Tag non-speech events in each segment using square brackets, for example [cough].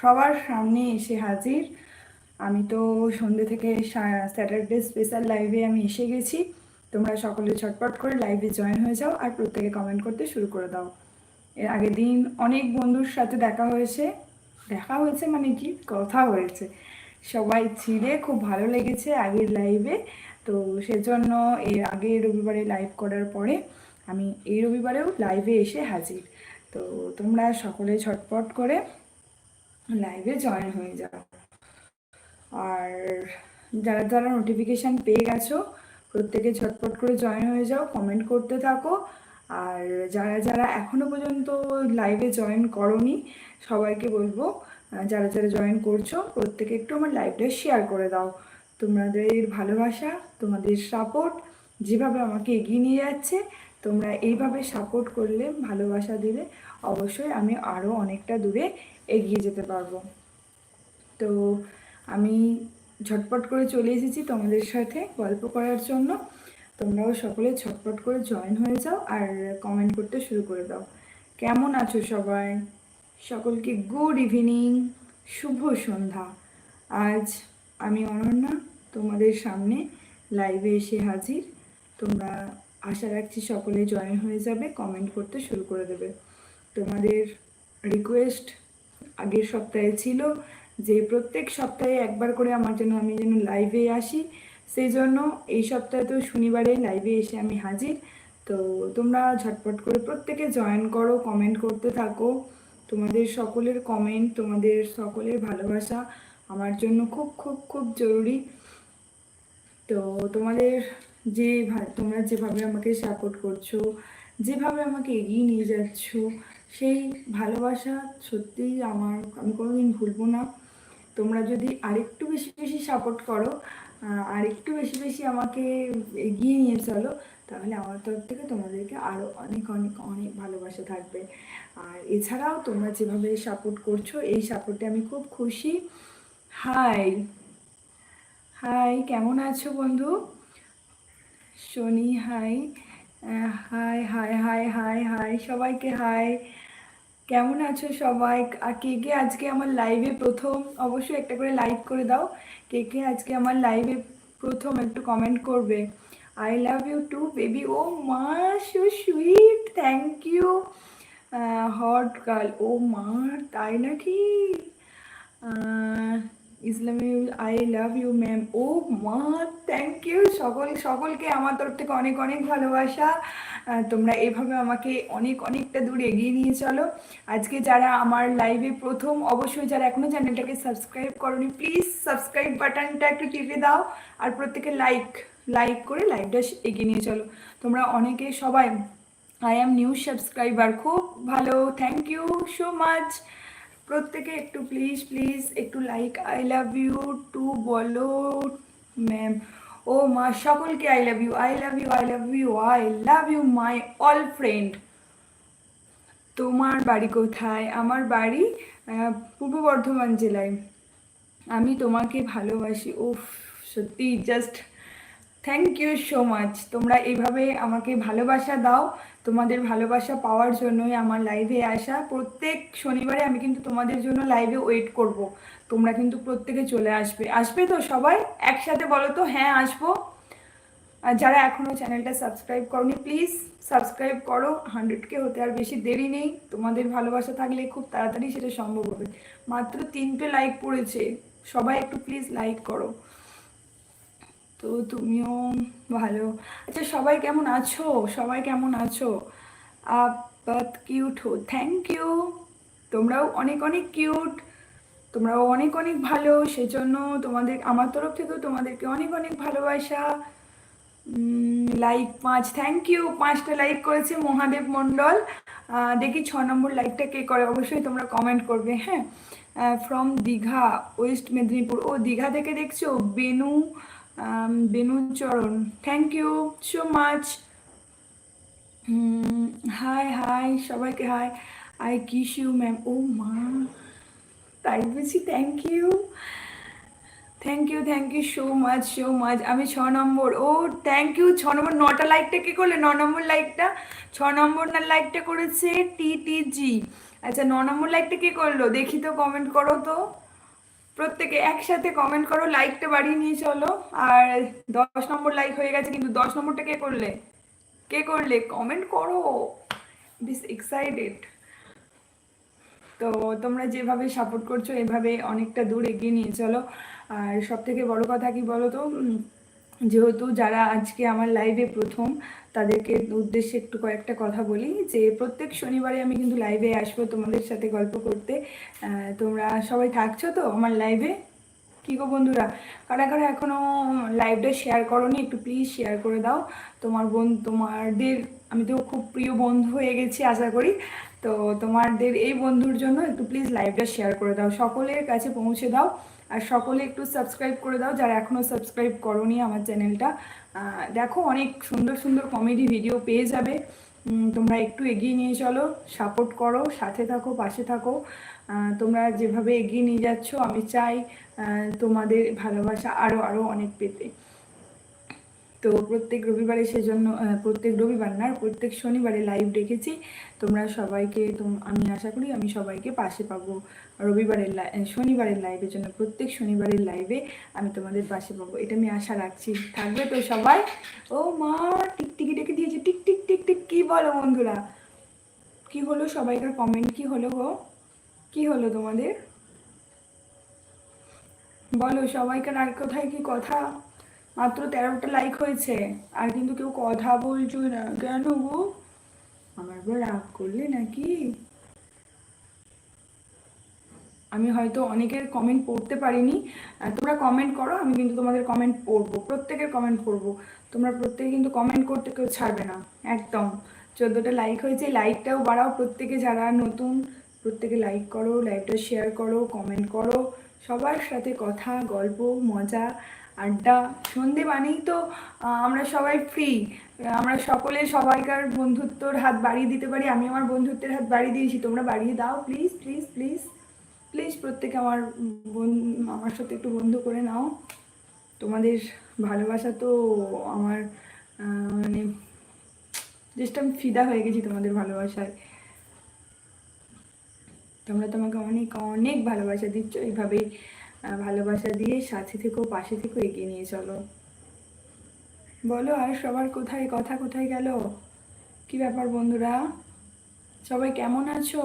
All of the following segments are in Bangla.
সবার সামনে এসে হাজির। আমি তো সন্ধ্যে থেকে স্যাটারডে স্পেশাল লাইভে আমি এসে গেছি। তোমরা সকলে ছটপট করে লাইভে জয়েন হয়ে যাও আর প্রত্যেকে কমেন্ট করতে শুরু করে দাও। এর আগের দিন অনেক বন্ধুর সাথে দেখা হয়েছে। দেখা হয়েছে মানে কি? কথা হয়েছে। সবাই ছিলে খুব ভালো লেগেছে আগের লাইভে তো সেজন্য এর আগে রবিবারে লাইভ করার পরে আমি এই রবিবারেও লাইভে এসে হাজির। তো তোমরা সকলে ছটপট করে লাইভে জয়েন হয়ে যাও। আর যারা যারা নোটিফিকেশান পেয়ে গেছো, প্রত্যেকে ঝটপট করে জয়েন হয়ে যাও কমেন্ট করতে থাকো। আর যারা যারা এখনও পর্যন্ত লাইভে জয়েন করনি, সবাইকে বলব যারা যারা জয়েন করছ, প্রত্যেকে একটু আমার লাইভটা শেয়ার করে দাও। তোমাদের ভালোবাসা, তোমাদের সাপোর্ট যেভাবে আমাকে এগিয়ে নিয়ে যাচ্ছে, তোমরা এইভাবে সাপোর্ট করলে, ভালোবাসা দিলে অবশ্যই আমি আরও অনেকটা দূরে এগিয়ে যেতে পারব। তো আমি ঝটপট করে চলে এসেছি তোমাদের সাথে গল্প করার জন্য। তোমরাও সকলে ঝটপট করে জয়েন হয়ে যাও আর কমেন্ট করতে শুরু করে দাও। কেমন আছো সবাই? সকলকে গুড ইভিনিং শুভ সন্ধ্যা। আজ আমি অনন্যা তোমাদের সামনে লাইভে এসে হাজির। তোমরা আশা রাখছি সকলে জয়েন হয়ে যাবে কমেন্ট করতে শুরু করে দেবে। তোমাদের রিকোয়েস্ট আগের সপ্তাহে ছিল যে প্রত্যেক সপ্তাহে একবার করে আমার জন্য আমি যেন লাইভে আসি। সেই জন্য এই সপ্তাহে তো শনিবারে লাইভে এসে আমি হাজির। তো তোমরা ঝটপট করে প্রত্যেকে জয়েন করো কমেন্ট করতে থাকো। তোমাদের সকলের কমেন্ট তোমাদের সকলের ভালোবাসা আমার জন্য খুব খুব খুব জরুরি। তো তোমাদের যে তোমরা যেভাবে আমাকে সাপোর্ট করছ, যেভাবে আমাকে এগিয়ে নিয়ে যাচ্ছ সেই ভালোবাসা সত্যিই আমার আমি কোনোদিন ভুলবো না। তোমরা যদি আরেকটু বেশি বেশি সাপোর্ট করো আহ, আরেকটু বেশি বেশি আমাকে এগিয়ে নিয়ে চলো তাহলে আমার তরফ থেকে তোমাদেরকে আরও অনেক অনেক অনেক ভালোবাসা থাকবে। আর এছাড়াও তোমরা যেভাবে সাপোর্ট করছ এই সাপোর্টে আমি খুব খুশি। হাই হাই কেমন আছো বন্ধু? Shani hi hi hi hi hi hi সবাইকে হাই কেমন আছো সবাই? কে কে আজকে আমার লাইভে প্রথম? অবশ্যই একটা করে লাইক করে দাও। কে কে আজকে আমার লাইভে প্রথম একটু কমেন্ট করবে। I love you too baby ও মা so sweet thank you hot girl ও মা, তাই নাকি? ইসলামী আই লাভ ইউ ম্যাম ও মা থ্যাংক ইউ সকল, সকলকে আমার তরফ থেকে অনেক অনেক ভালোবাসা। তোমরা এভাবে আমাকে অনেক, অনেকটা দূর এগিয়ে নিয়ে চলো। আজকে যারা আমার লাইভে প্রথম, অবশ্যই যারা এখনও চ্যানেলটাকে সাবস্ক্রাইব করনি প্লিজ সাবস্ক্রাইব বাটনটা একটু টিপে দাও আর প্রত্যেকে লাইক লাইক করে লাইভটা এগিয়ে নিয়ে চলো। তোমরা অনেকে সবাই আই অ্যাম নিউ সাবস্ক্রাইবার খুব ভালো থ্যাংক ইউ সো মাচ প্রত্যেকে একটু প্লিজ প্লিজ একটু like I love you too বলো ম্যাম ও মা, সকলকে I love you I love you I love you I love you my all friend তোমার বাড়ি কোথায়? আমার বাড়ি পূর্ব বর্ধমান জেলায়। আমি তোমাকে ভালোবাসি। ও সত্যি just thank you so much তোমরা এইভাবে আমাকে ভালোবাসা দাও। তোমাদের ভালোবাসা পাওয়ার জন্যই আমার লাইভে আসা। প্রত্যেক শনিবারে আমি কিন্তু তোমাদের জন্য লাইভে ওয়েট করব। তোমরা কিন্তু প্রত্যেকে চলে আসবে। আসবে তো সবাই? একসাথে বলো তো? হ্যাঁ আসব। আর যারা এখনও চ্যানেলটা সাবস্ক্রাইব করনি প্লিজ সাবস্ক্রাইব করো। হান্ড্রেডকে হতে আর বেশি দেরি নেই। তোমাদের ভালোবাসা থাকলে খুব তাড়াতাড়ি সেটা সম্ভব হবে। মাত্র তিনটে লাইক পড়েছে। সবাই একটু প্লিজ লাইক করো। তো তুমিও ভালো। আচ্ছা সবাই কেমন আছো? সবাই কেমন আছো? আপাত কিউট হো। থ্যাংক ইউ তোমরাও অনেক অনেক কিউট তোমরাও অনেক অনেক ভালো। সেজন্য তোমাদের, আমার তরফ থেকেও তোমাদেরকে অনেক অনেক ভালোবাসা। লাইক পাঁচ। থ্যাংক ইউ পাঁচটা লাইক করেছে মহাদেব মণ্ডল। দেখি ছ নম্বর লাইকটা কে করে? অবশ্যই তোমরা কমেন্ট করবে হ্যাঁ? ফ্রম দীঘা ওয়েস্ট মেদিনীপুর ও, দীঘা থেকে দেখছ? Benu Benucharan thank you so much hi hi সবাইকে hi I kiss you ma'am ও মা তাই বলছি thank you thank you thank you so much so much আমি ছ নম্বর, ও থ্যাংক ইউ ছ নম্বর, নটা লাইকটা কে করলে? ন নম্বর লাইকটা ছ নম্বর না লাইকটা করেছে টি টি জি আচ্ছা ন নম্বর লাইকটা কে করল? দেখি তো কমেন্ট করো তো। প্রত্যেকে একসাথে কমেন্ট করো লাইকটা বাড়িয়ে নিয়ে চলো। আর দশ নম্বর লাইক হয়ে গেছে, কিন্তু দশ নম্বরটা কে করলে? কে করলে? কমেন্ট করো। বিস এক্সাইটেড তো তোমরা যেভাবে সাপোর্ট করছ, এভাবে অনেকটা দূর এগিয়ে নিয়ে চলো। আর সব থেকে বড় কথা কি বলো তো যেহেতু যারা আজকে আমার লাইভে প্রথম, তাদেরকে উদ্দেশ্যে একটু কয়েকটা কথা বলি। যে প্রত্যেক শনিবারে আমি কিন্তু লাইভে আসব তোমাদের সাথে গল্প করতে। তোমরা সবাই থাকছো তো আমার লাইভে কি গো বন্ধুরা? কারা কারা এখনও লাইভটা শেয়ার করনি, একটু প্লিজ শেয়ার করে দাও। তোমার বোন, তোমাদের, আমি তো খুব প্রিয় বন্ধু হয়ে গেছি আশা করি। তো তোমাদের, এই বন্ধুর জন্য একটু প্লিজ লাইভটা শেয়ার করে দাও। সকলের কাছে পৌঁছে দাও আর সকলে একটু সাবস্ক্রাইব করে দাও যারা এখনও সাবস্ক্রাইব করনি আমার চ্যানেলটা দেখো অনেক সুন্দর সুন্দর কমেডি ভিডিও পেয়ে যাবে। তোমরা একটু এগিয়ে নিয়ে চলো সাপোর্ট করো, সাথে থাকো, পাশে থাকো। তোমরা যেভাবে এগিয়ে নিয়ে যাচ্ছ, আমি চাই তোমাদের ভালোবাসা আরও আরও অনেক পেতে। তো প্রত্যেক রবিবারে সেজন্য প্রত্যেক রবিবার না, প্রত্যেক শনিবারে লাইভ দেখেছি। তোমরা সবাইকে আমি আশা করি আমি সবাইকে পাশে পাবো। রবিবারের শনিবারের লাইভের জন্য, প্রত্যেক শনিবারের লাইভে আমি তোমাদের পাশে পাবো। এটা আমি আশা রাখছি। থাকবে তো সবাই? ও মা, টিকটিকি ডেকে দিয়েছে। টিক টিক টিক টিক, কী বলো বন্ধুরা? কি হলো সবাইকার কমেন্ট কি হলো গো? কি হলো তোমাদের? বলো সবাইকার আর কোথায় কি কথা? মাত্র তেরোটা লাইক হয়েছে, আর কিন্তু কেউ কথা বলছো না। কেন গো? আমার বড় রাগ করলে নাকি? আমি হয়তো অনেকের কমেন্ট পড়তে পারিনি। তোমরা কমেন্ট করো, আমি কিন্তু তোমাদের কমেন্ট পড়ব, প্রত্যেকের কমেন্ট পড়ব। তোমরা প্রত্যেকে কিন্তু কমেন্ট করতে কেউ ছাড়বে না, একদম। চোদ্দোটা লাইক হয়েছে লাইকটাও বাড়াও, প্রত্যেকে যারা নতুন প্রত্যেকে লাইক করো লাইভটা শেয়ার করো কমেন্ট করো। সবার সাথে কথা, গল্প, মজা, আড্ডা, সন্ধে মানেই তো আমরা সবাই ফ্রি আমরা সকলে সবাইকার বন্ধুত্বর হাত বাড়িয়ে দিতে পারি। আমি আমার বন্ধুত্বের হাত বাড়িয়ে দিয়েছি, তোমরা বাড়িয়ে দাও। প্লিজ প্লিজ প্লিজ প্লিজ প্রত্যেকে আমার আমার সাথে একটু বন্ধু করে নাও। তোমাদের ভালোবাসা তো আমার মানে জাস্ট আমি ফিদা হয়ে গেছি তোমাদের ভালোবাসায়। তোমরা তোমাকে অনেক অনেক ভালোবাসা দিচ্ছ। এইভাবেই ভালোবাসা দিয়ে সাথে থেকেও পাশে থেকেও এগিয়ে নিয়ে চলো। বলো, আর সবার কোথায়, কথা কোথায় গেল? কি ব্যাপার বন্ধুরা? সবাই কেমন আছো?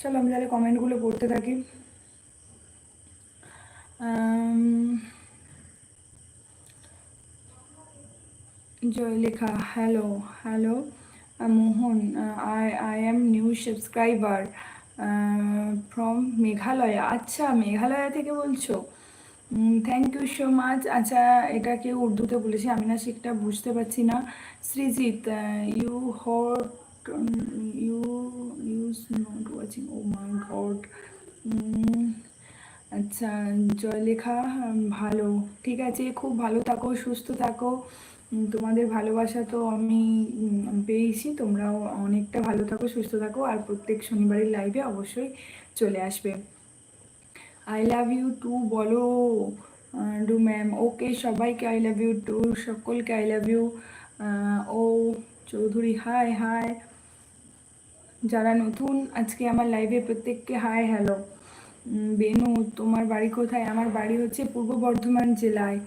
চলো, আমি তাহলে কমেন্টগুলো পড়তে থাকি। Joylekha hello hello. Mohan I I am new subscriber from Meghalaya আচ্ছা মেঘালয়া থেকে বলছো? থ্যাংক ইউ সো মাচ আচ্ছা এটা কেউ উর্দুতে বলেছে? আমি না সেটা বুঝতে পারছি না। Srijit you hot you use not watching oh my god আচ্ছা জয়লেখা, ভালো। ঠিক আছে, খুব ভালো থাকো, সুস্থ থাকো। তোমাদের ভালোবাসা তো আমি পেয়েছি তোমরাও অনেকটা ভালো থাকো, সুস্থ থাকো, আর প্রত্যেক শনিবারের লাইভে অবশ্যই চলে আসবে। আই লাভ ইউ টু বলো ডু ম্যাম ওকে সবাইকে আই লাভ ইউ টু সকলকে আই লাভ ইউ ও চৌধুরী হাই হাই যারা নতুন, আজকে আমার লাইভে প্রত্যেককে হাই হ্যালো বেনু, তোমার বাড়ি কোথায়? আমার বাড়ি হচ্ছে পূর্ব বর্ধমান জেলায়।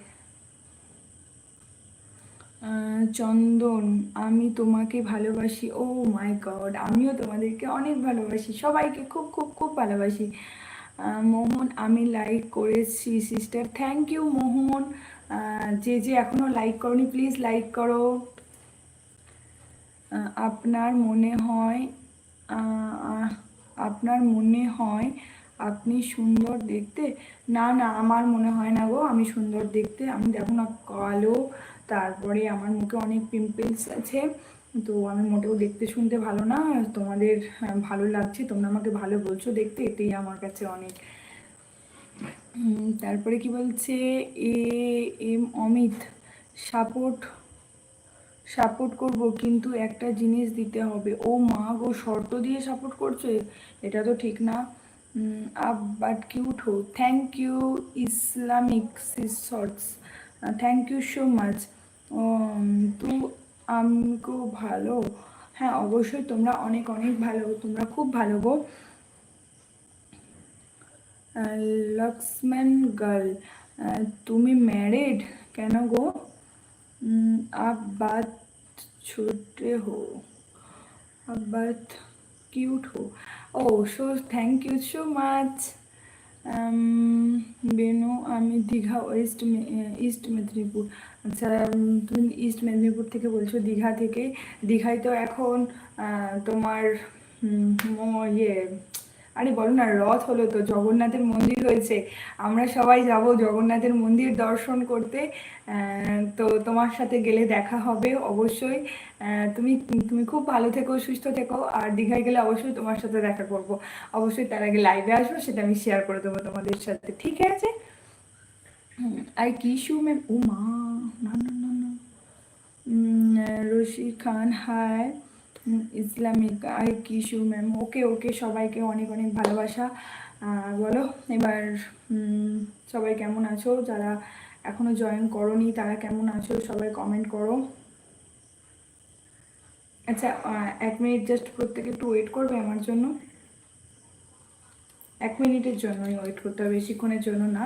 চন্দন, আমি তোমাকে ভালোবাসি। ও মাই গড আমিও তোমাদেরকে অনেক ভালোবাসি। সবাইকে খুব খুব খুব ভালোবাসি। মোহন, আমি লাইক করেছি সিস্টার থ্যাংক ইউ মোহন। যে যে এখনও লাইক করনি প্লিজ লাইক করো। আপনার মনে হয় আপনার মনে হয় আপনি সুন্দর দেখতে? না না, আমার মনে হয় না গো, আমি সুন্দর দেখতে। আমি দেখো না কালো। তারপরে আমার মুখে অনেক পিম্পলস আছে। তো আমি মোটেও দেখতে শুনতে ভালো না। তোমাদের ভালো লাগছে। তোমরা আমাকে ভালো বলছো দেখতে এটাই আমার কাছে অনেক। তারপরে কি বলছে? A, M, Amit support support করব, কিন্তু একটা জিনিস দিতে হবে। ও মা গো, শর্ত দিয়ে সাপোর্ট করছে? এটা তো ঠিক না। আপ বাট কিউট হো। Thank you Islamic sisters thank you so much তু আমকো ভালো। হ্যাঁ অবশ্যই তোমরা অনেক অনেক ভালো, তোমরা খুব ভালো গো। লক্সম্যান গার্ল তুমি ম্যারিড কেন গো? আপ বাত ছোটে হো। আপ বাত কিউট হো। ও so thank you so much Benu আমি দীঘা ওয়েস্ট ইস্ট মেদিনীপুর। আচ্ছা তুমি ইস্ট মেদিনীপুর থেকে বলছো, দীঘা থেকে। দীঘায় তো এখন তোমার ইয়ে আরে বলো না রথ হলো তো জগন্নাথের মন্দির হয়েছে। আমরা সবাই যাব জগন্নাথের মন্দির দর্শন করতে। তো তোমার সাথে গেলে দেখা হবে অবশ্যই। তুমি তুমি খুব ভালো থেকো সুস্থ থেকো আর দীঘায় গেলে অবশ্যই তোমার সাথে দেখা করব। অবশ্যই তার আগে লাইভে আসব সেটা আমি শেয়ার করে দেবো তোমাদের সাথে ঠিক আছে? আর কিশু ম্যাম ও মা না না না Rashi Khan um, Islamic I kiss you ma'am okay okay সবাইকে অনেক অনেক ভালোবাসা। বলো, এবার সবাই কেমন আছো? যারা এখনও জয়েন করনি, তারা কেমন আছো? সবাই কমেন্ট করো। আচ্ছা এক মিনিট জাস্ট প্রত্যেকে একটু ওয়েট করবে আমার জন্য? এক মিনিটের জন্যই ওয়েট করতে হবে, বেশিক্ষণের জন্য না।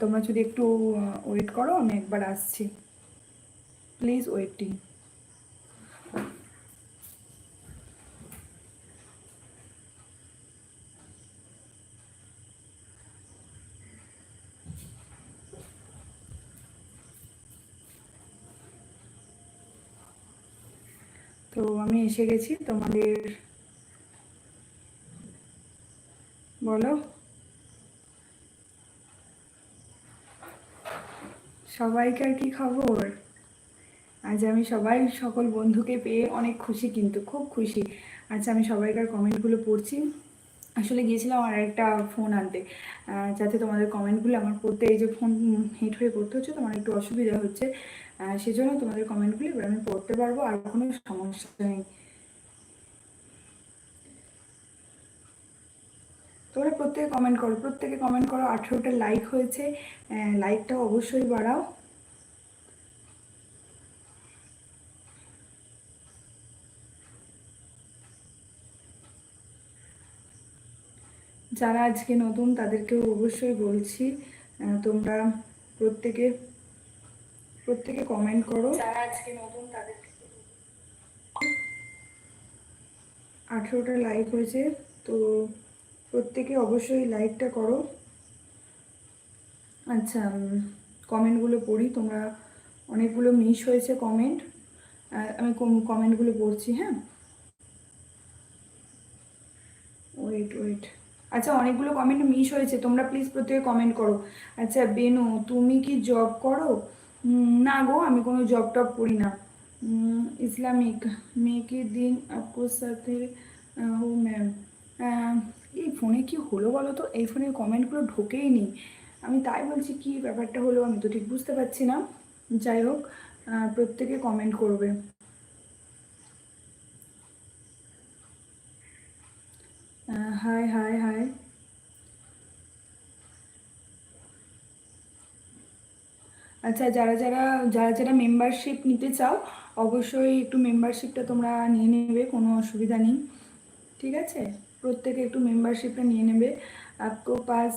তোমরা যদি একটু ওয়েট করো, আমি একবার আসছি। প্লিজ ওয়েটিং আমি এসে গেছি, তোমাদের বলো। সবাইকার কি খবর? আজ আমি সবাই সকল বন্ধুকে পেয়ে অনেক খুশি কিন্তু, খুব খুশি। আচ্ছা আমি সবাইকার কমেন্টগুলো পড়ছি। আসলে গিয়েছিলাম আর একটা ফোন আনতে। যাতে তোমাদের কমেন্টগুলো আমার পড়তে, এই যে ফোন হিট হয়ে পড়তে হচ্ছে তোমার একটু অসুবিধা হচ্ছে। সেজন্য তোমাদের কমেন্টগুলো এবার আমি পড়তে পারব আর কোনো সমস্যা নেই। তোমরা প্রত্যেকে কমেন্ট করো, প্রত্যেকে কমেন্ট করো, আঠেরোটা লাইক হয়েছে। লাইকটা অবশ্যই বাড়াও। যারা আজকে নতুন তাদেরকেও অবশ্যই বলছি তোমরা প্রত্যেকে প্রত্যেকে কমেন্ট করো। যারা আজকে নতুন তাদেরকে আঠেরোটা লাইক হয়েছে তো প্রত্যেকে অবশ্যই লাইকটা করো। আচ্ছা কমেন্টগুলো পড়ি তোমরা অনেকগুলো মিস হয়েছে কমেন্ট আমি কমেন্টগুলো পড়ছি হ্যাঁ? ওয়েট ওয়েট আচ্ছা অনেকগুলো কমেন্ট মিস হয়েছে। তোমরা প্লিজ প্রত্যেকে কমেন্ট করো। আচ্ছা বেনু, তুমি কি জব করো? না গো, আমি কোনো জব টব করি না। ইসলামিক। মেয়েকে দিন আপুর সাথে ও ম্যাম এই ফোনে কি হলো বলো তো? এই ফোনের কমেন্টগুলো ঢোকেই নি। আমি তাই বলছি, কি ব্যাপারটা হলো আমি তো ঠিক বুঝতে পারছি না। যাই হোক প্রত্যেকে কমেন্ট করবে। হাই হাই হাই আচ্ছা যারা যারা যারা যারা মেম্বারশিপ নিতে চাও অবশ্যই একটু মেম্বারশিপটা তোমরা নিয়ে নেবে কোনো অসুবিধা নেই ঠিক আছে প্রত্যেকে একটু মেম্বারশিপটা নিয়ে নেবে आपको पास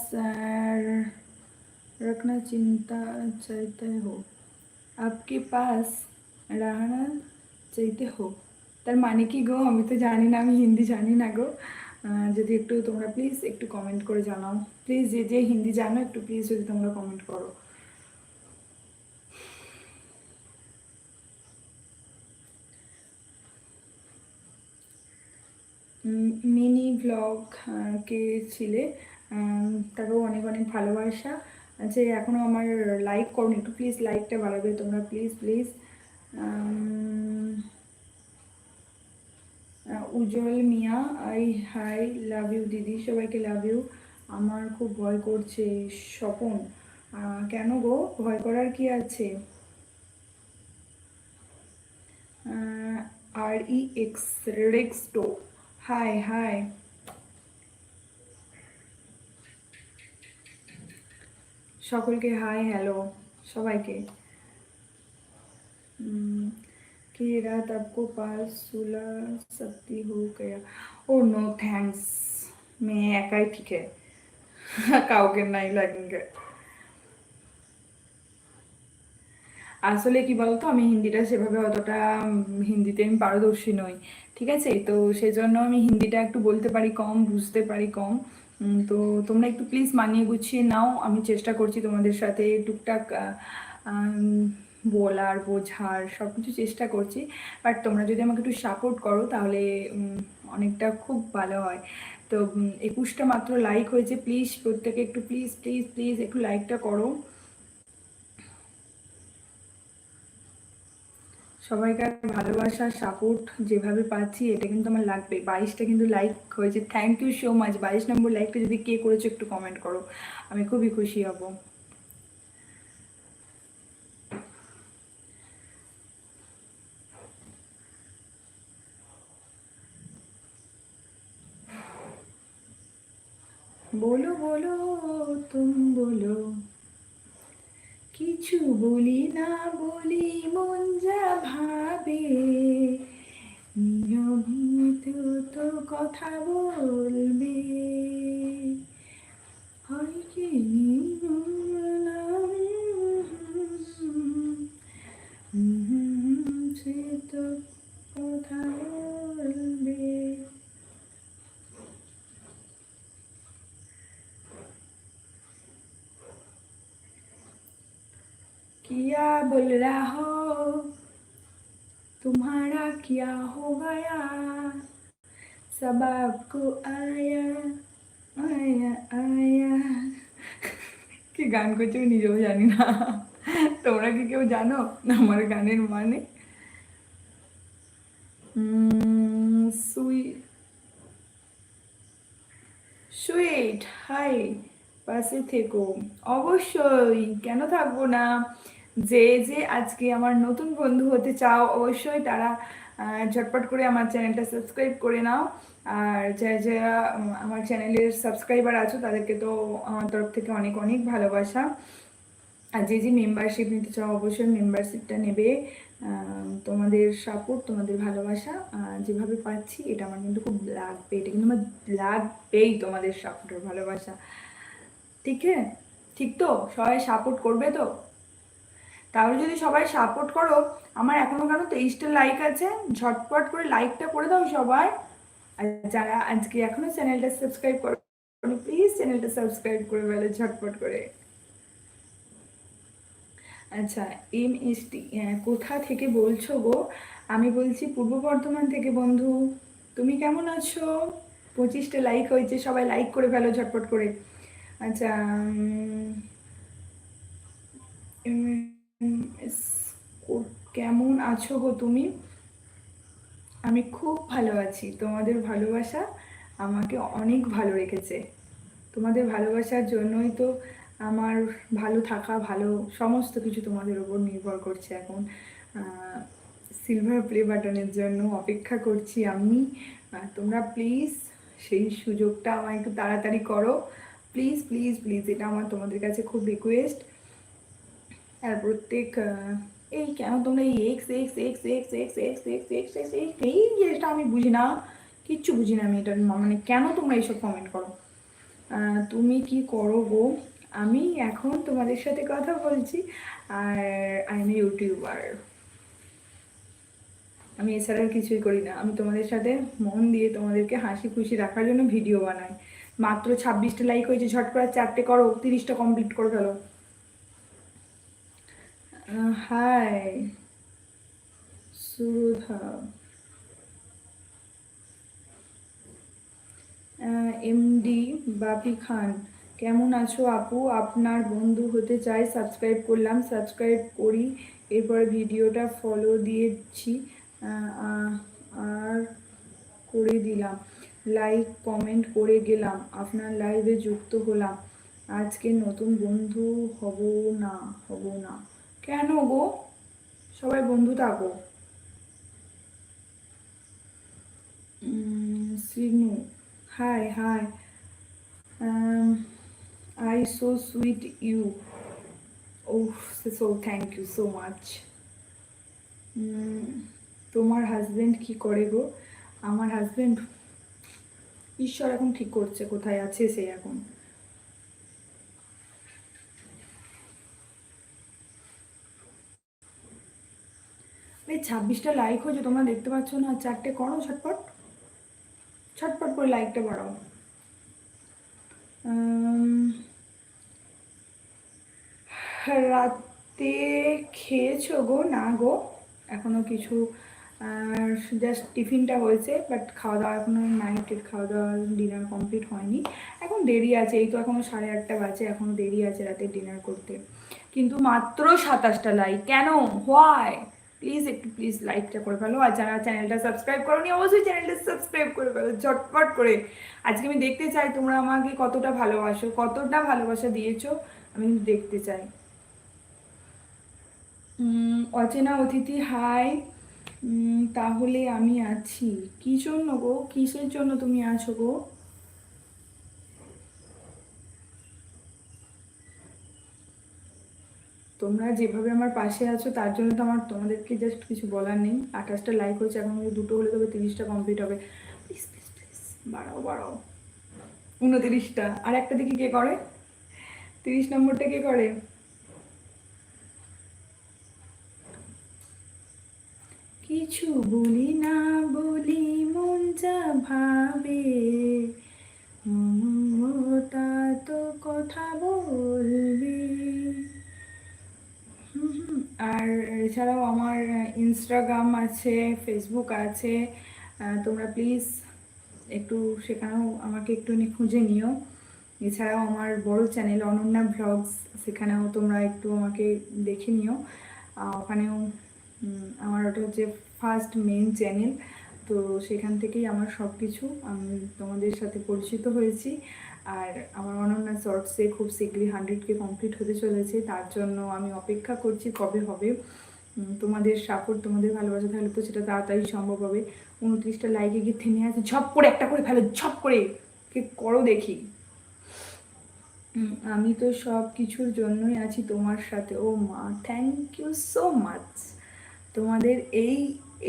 रखना चिंता चाहते हो आपके पास रहना চাইতে হো তার মানে কি গো আমি তো জানি না আমি হিন্দি জানি না গো আহ, যদি একটু তোমরা প্লিজ একটু কমেন্ট করে জানাও। প্লিজ যে যে হিন্দি জানো, একটু প্লিজ যদি তোমরা কমেন্ট করো। মিনি ব্লগ কে ছিলে? তাকেও অনেক অনেক ভালোবাসা। যে এখনও আমার লাইক করনি, একটু প্লিজ লাইকটা বাড়াবে তোমরা please please Ujjwal Mia I hi love you দিদি, সবাইকে লাভ ইউ আমার খুব ভয় করছে স্বপন। কেন গো? ভয় করার কি আছে? আর ই এক্স রেক্সটো হাই হাই সকলকে হাই হ্যালো সবাইকে। कि रात आपको पास सुला सकती हो गया ओ नो थैंक्स मैं একাই ঠিক है [laughs] কাউকে নাই লাগেঙ্গে আসলে কি বলতো আমি হিন্দিটা সেভাবে অতটা হিন্দিতে আমি পারদর্শী নই ঠিক আছে তো সেজন্য আমি হিন্দিটা একটু বলতে পারি কম বুঝতে পারি কম তো তোমরা একটু প্লিজ মানিয়ে গুছিয়ে নাও আমি চেষ্টা করছি তোমাদের সাথে টুকটাক বলার, বোঝার সব কিছু চেষ্টা করছি। বাট তোমরা যদি আমাকে একটু সাপোর্ট করো তাহলে অনেকটা খুব ভালো হয়। তো একুশটা মাত্র লাইক হয়েছে প্লিজ প্রত্যেকে একটু প্লিজ প্লিজ প্লিজ একটু লাইকটা করো। সবাইকার ভালোবাসা সাপোর্ট যেভাবে পাচ্ছি, এটা কিন্তু আমার লাগবে। বাইশটা কিন্তু লাইক হয়েছে। থ্যাংক ইউ সো মাচ বাইশ নম্বর লাইকটা যদি কে করেছ একটু কমেন্ট করো। আমি খুবই খুশি হব। বলো বলো, তুম বলো। কিছু বলি না বলি মন যা ভাবে। নিয়মিত তো কথা বলবে। হয় কি সে তো কথা বলবে किया बोल रहा हो तुम्हारा क्या हो गया सब आपको आया आया आया কি গান করছে আমি নিজেও জানি না তোমরা কি কেউ জানো আমার গানের মানে সুইট সুইট হাই পাশে থেকো অবশ্যই কেন থাকবো না যে যে আজকে আমার নতুন বন্ধু হতে চাও, অবশ্যই তারা ঝটপট করে আমার চ্যানেলটা সাবস্ক্রাইব করে নাও। আর যা যারা আমার চ্যানেলের সাবস্ক্রাইবার আছো, তাদেরকে তো আমার তরফ থেকে অনেক অনেক ভালোবাসা। আর যে যে মেম্বারশিপ নিতে চাও, অবশ্যই মেম্বারশিপটা নেবে। তোমাদের সাপোর্ট তোমাদের ভালোবাসা যেভাবে পাচ্ছি, এটা আমার কিন্তু খুব লাগবে। এটা কিন্তু আমার লাগবেই তোমাদের সাপোর্টের ভালোবাসা। ঠিক ঠিক তো? সবাই সাপোর্ট করবে তো? তাহলে যদি সবাই সাপোর্ট করো, আমার এখনও কেন তেইশটা লাইক আছে? ঝটপট করে লাইকটা করে দাও সবাই। আর যারা আজকে এখনও চ্যানেলটা সাবস্ক্রাইব করো প্লিজ চ্যানেলটা সাবস্ক্রাইব করে ফেলে ঝটপট করে। আচ্ছা এম এস টি কোথা থেকে বলছো গো? আমি বলছি পূর্ব বর্ধমান থেকে, বন্ধু। তুমি কেমন আছো? পঁচিশটা লাইক হয়েছে, সবাই লাইক করে ফেলো ঝটপট করে। আচ্ছা কেমন আছো গো তুমি? আমি খুব ভালো আছি। তোমাদের ভালোবাসা আমাকে অনেক ভালো রেখেছে। তোমাদের ভালোবাসার জন্যই তো আমার ভালো থাকা ভালো সমস্ত কিছু তোমাদের ওপর নির্ভর করছে এখন। সিলভার প্লে বাটনের জন্য অপেক্ষা করছি আমি। তোমরা প্লিজ সেই সুযোগটা আমার একটু তাড়াতাড়ি করো। প্লিজ প্লিজ প্লিজ এটা আমার তোমাদের কাছে খুব রিকোয়েস্ট আর প্রত্যেক এই কেন তোমরা এই X X X X X X X X X X এই জিনিসটা আমি বুঝি না কিচ্ছু বুঝি না আমি এটার মানে কেন তোমরা এইসব কমেন্ট করো তুমি কি করো গো আমি এখন তোমাদের সাথে কথা বলছি আর আই এম ইউটিউবার আমি এছাড়া কিছুই করি না আমি তোমাদের সাথে মন দিয়ে তোমাদেরকে হাসি খুশি রাখার জন্য ভিডিও বানাই মাত্র ছাব্বিশটা লাইক হয়েছে ঝট করে চারটে করো তিরিশটা কমপ্লিট করে ফেলো হাই সুধা এমডি বাপি খান কেমন আছো আপু? আপনার বন্ধু হতে চাই সাবস্ক্রাইব করলাম সাবস্ক্রাইব করি। এরপরে ভিডিওটা ফলো দিয়েছি। আর করে দিলাম। লাইক কমেন্ট করে গেলাম। আপনার লাইভে যুক্ত হলাম। আজকে নতুন বন্ধু হব না হব না। কেন গো? সবাই বন্ধু থাকো। Sinu hi hi I so sweet you oh so thank you so much তোমার হাজবেন্ড কি করে গো? আমার হাজবেন্ড ঈশ্বর এখন ঠিক করছে, কোথায় আছে সে এখন? ছাব্বিশটা লাইক হয়েছে, তোমরা দেখতে পাচ্ছ না, চারটে করো ছটপট ছটপট করে লাইকটা বাড়াও। রাতে খেয়েছো গো? না গো, এখনও কিছু জাস্ট টিফিনটা হয়েছে বাট খাওয়া দাওয়া এখনও নাইটের খাওয়া দাওয়া ডিনার কমপ্লিট হয়নি। এখন দেরি আছে, এই তো এখনও সাড়ে আটটা বাজে, এখনও দেরি আছে রাতে ডিনার করতে। কিন্তু মাত্র সাতাশটা লাইক কেন? হোয়াই প্লিজ একটু প্লিজ লাইকটা করে ফেলো। আর যারা চ্যানেলটা সাবস্ক্রাইব করোনি, অবশ্যই চ্যানেলটা সাবস্ক্রাইব করে ফেলো, ঝটপট করে। আজকে আমি দেখতে চাই তোমরা আমাকে কতটা ভালোবাসো, কতটা ভালোবাসা দিয়েছ, আমি দেখতে চাই। অচেনা অতিথি হাই তাহলে আমি আছি। কি জন্য গো? কিসের জন্য তুমি আছো গো? তোমরা যেভাবে আমার পাশে আছো, তার জন্য তো আমার তোমাদেরকে জাস্ট কিছু বলার নেই। আঠাশটা লাইক হচ্ছে এখন যদি দুটো হলে তবে তিরিশটা কমপ্লিট হবে। প্লিজ প্লিজ প্লিজ বাড়াও বাড়াও। উনতিরিশটা। আর একটা দিকে কে করে? তিরিশ নম্বরটা কে করে? কিছু বলি না, বলি মন যা ভাবে। মমতা তো কথা বলবে। আর এছাড়াও আমার ইনস্টাগ্রাম আছে ফেসবুক আছে তোমরা প্লিজ একটু সেখানেও আমাকে একটুখানি খুঁজে নিও। এছাড়াও আমার বড় চ্যানেল অনন্যা ভ্লগস সেখানেও তোমরা একটু আমাকে দেখে নিও। ওখানেও আমার ওটা হচ্ছে ফার্স্ট মেন চ্যানেল তো সেখান থেকেই আমার সব কিছু আমি তোমাদের সাথে পরিচিত হয়েছি। আর আমার অনন্যা শর্টসে খুব শীঘ্রই হান্ড্রেডকে কমপ্লিট হতে চলেছে, তার জন্য আমি অপেক্ষা করছি কবে হবে। তোমাদের সাপোর্ট তোমাদের ভালোবাসা থাকলে তো সেটা তাড়াতাড়ি সম্ভব হবে। উনত্রিশটা লাইকে গিয়ে থেমে আছে, ঝপ করে একটা করে ফেলো, ঝপ করে। কে করো দেখি। আমি তো সব কিছুর জন্যই আছি তোমার সাথে। ও মা থ্যাংক ইউ সো মাচ তোমাদের এই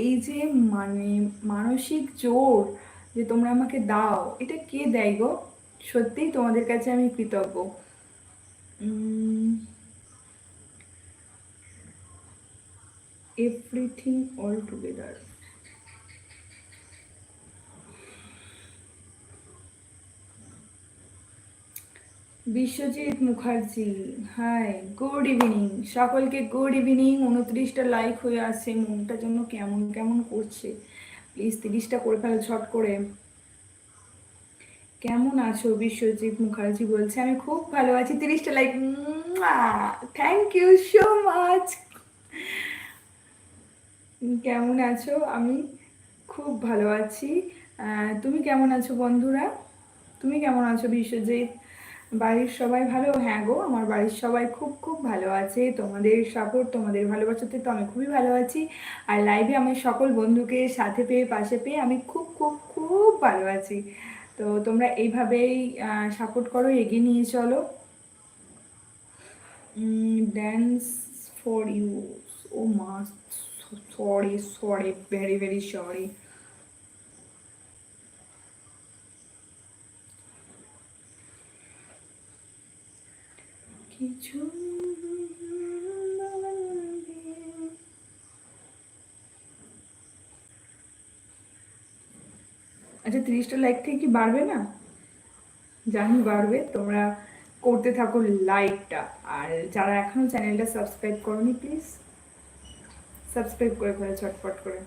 এই যে মানে মানসিক জোর যে তোমরা আমাকে দাও, এটা কে দেয় গো? সত্যিই তোমাদের কাছে আমি কৃতজ্ঞ। Everything all together Biswajit Mukherjee hi good evening সকলকে গুড ইভিনিং উনত্রিশটা লাইক হয়ে আসছে, মনটা জন্য কেমন কেমন করছে। প্লিজ তিরিশটা করে ফেলো ছট করে। কেমন আছো? বিশ্বজিৎ মুখার্জি বলছে, আমি খুব ভালো আছি। তিরিশটা like thank you so much কেমন আছো? আমি খুব ভালো আছি। তুমি কেমন আছো বন্ধুরা? তুমি কেমন আছো বিশ্বজিৎ? বাড়ির সবাই ভালো? হ্যাঁ গো, আমার বাড়ির সবাই খুব খুব ভালো আছে। তোমাদের সাপোর্ট তোমাদের ভালোবাসাতে তো আমি খুবই ভালো আছি। আর লাইভে আমার সকল বন্ধুকে সাথে পেয়ে, পাশে পেয়ে আমি খুব খুব খুব ভালো আছি। তো তোমরা এইভাবেই সাপোর্ট করো, এগিয়ে নিয়ে চলো। ড্যান্স ফর ইউ ও মা sorry sorry very very sorry কিছু আচ্ছা তিরিশটা লাইক থেকে কি বাড়বে না? জানি বাড়বে, তোমরা করতে থাকো লাইকটা আর যারা এখনও চ্যানেলটা সাবস্ক্রাইব করনি প্লিজ সাবস্ক্রাইব করে ফেলে ছটফট করে।